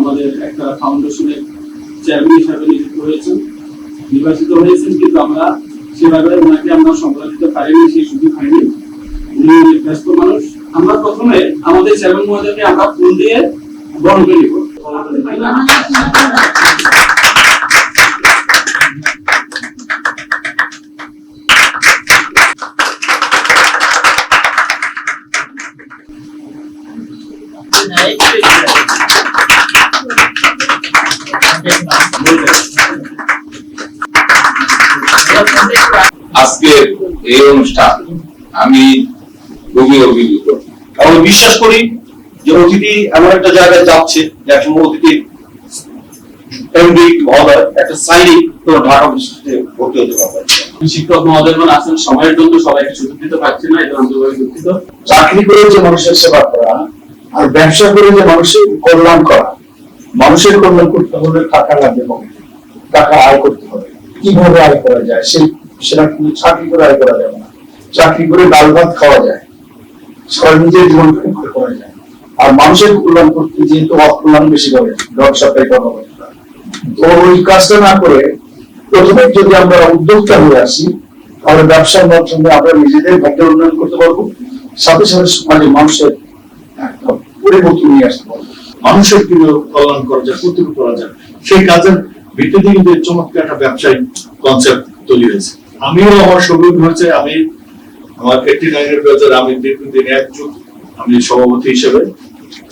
আমাদের একটা ফাউন্ডেশনের চেয়ারম্যান হিসাবে নিযুক্ত হয়েছেন। নির্বাচিত হয়েছেন, কিন্তু আমরা সেভাবে ওনাকে আমরা সম্মান দিতে পারিনি সেই সুযোগ হয়নি উনি ব্যস্ত মানুষ। আমরা প্রথমে আমাদের চেয়ারম্যান মহোদয়কে আমরা ফোন দিয়ে বরণ করে নিব। আজকের এই অনুষ্ঠান আমি খুবই অভিভূত। আমি বিশ্বাস করি যে অতিথি এমন একটা জায়গায় যাচ্ছে যে একসময় অতিথি একটা সাইনিক তো ঢাকা ভর্তি হতে পারবে। শিক্ষক মহোদয়গণ আছেন সময়ের জন্য সবাইকে সুযোগ দিতে পারছি না এটা দুঃখিত। চাকরি করে যে মানুষের সেবা করা আর ব্যবসা করে যে মানুষের কল্যাণ করা মানুষের কল্যাণ করতে হলে টাকা লাগবে পকেটে। টাকা আয় করতে হবে। কীভাবে আয় করা যায়? সে সেটা কিন্তু চাকরি করে আয় করা যাবে না। চাকরি করে ডাল ভাত খাওয়া যায়। সবাই নিজের জীবন করে করা যায়। আর মানুষের কল্যাণ করতে যেহেতু অকল্যাণ বেশি করে ব্যবসাটাই হবে তো ওই কাজটা না করে প্রথমে যদি আমরা উদ্যোক্তা হয়ে আসি, তাহলে ব্যবসার মাধ্যমে আমরা নিজেদের ভাগ্যের উন্নয়ন করতে পারব। সাথে সাথে সমাজে মানুষের পরিবর্তন নিয়ে আসতে পারব। মানুষের কীভাবে কল্যাণ করা যায় কতটুকু করা যায়, সেই কাজের ভিত্তিতে কিন্তু চমৎকার একটা ব্যবসায়িক কনসেপ্ট তৈরি হয়েছে। আমিও আমার সৌভাগ্য হয়েছে, আমি আমার এইটি নাইনের বাজার আমি দীর্ঘদিন এক যুগ আমি সভাপতি হিসেবে।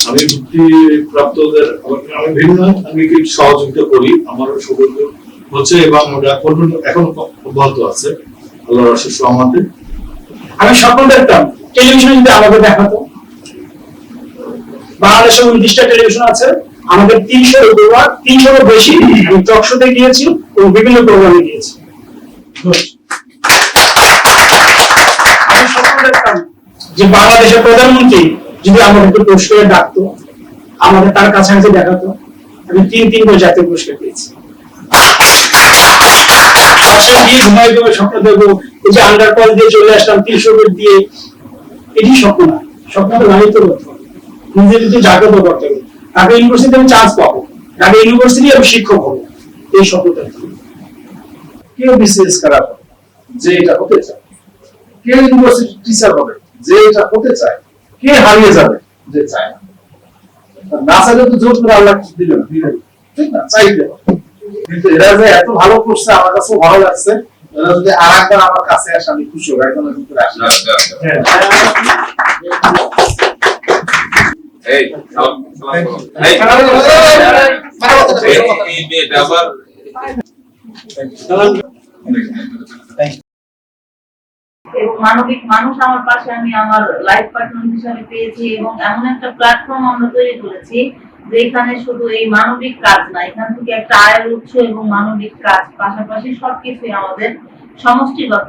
আমি মুক্তি প্রাপ্তদের আমি ভিন্ন আমি কি সহযোগিতা করি, আমারও সৌভাগ্য হচ্ছে এবং আমরা পর্যন্ত- এখনও অব্যাহত আছে। আল্লাহর অশেষ রহমতে। আমি স্বপ্ন দেখতাম, টেলিভিশন যদি আমাকে দেখাতো। বাংলাদেশে উনত্রিশটা টেলিভিশন আছে। আমাদের তিনশোর উপর তিনশোরও বেশি গিয়েছি বিভিন্ন প্রোগ্রামে গিয়েছি। স্বপ্ন যে বাংলাদেশের প্রধানমন্ত্রী যদি আমাকে একটু পুরস্কারে ডাকতো আমাদের তার কাছাকাছি দেখাতো, আমি তিন তিনবার জাতীয় পুরস্কার পেয়েছি। দেবো স্বপ্ন দেখব, এই যে আন্ডার দিয়ে চলে আসলাম তিনশো দিয়ে, এটি স্বপ্ন না স্বপ্নটা লালিত নিজের জাগ্রত করতে হবে। ঢাকা ইউনিভার্সিটিতে আমি চান্স পাবো। ঢাকা ইউনিভার্সিটি আমি শিক্ষক হব। এই স্বপ্নটা কেউ বিসিএস খারাপ যে এটা হতে চায়। কেউ ইউনিভার্সিটি টিচার হবে যে এটা হতে চায়। কে হারিয়ে যাবে যে চায় না। না চাইলে তো জোর করে আল্লাহ কিছু দিবে না দিবে ঠিক না? চাইতে কিন্তু এরা যে এত ভালো করছে আমার কাছে ভালো লাগছে এরা যদি আর একবার আমার কাছে আসে আমি খুশি হব। একদম হ্যাঁ। এই সালাম সালাম মানবিক মানুষ আমার পাশে আমি আমার লাইফ পার্টনার হিসাবে পেয়েছি এবং এমন একটা প্ল্যাটফর্ম আমরা তৈরি করেছি যেখানে শুধু এই মানবিক কাজ না এখান থেকে একটা আয়ের উৎস এবং মানবিক কাজ পাশাপাশি সবকিছুই আমাদের সমষ্টিগত।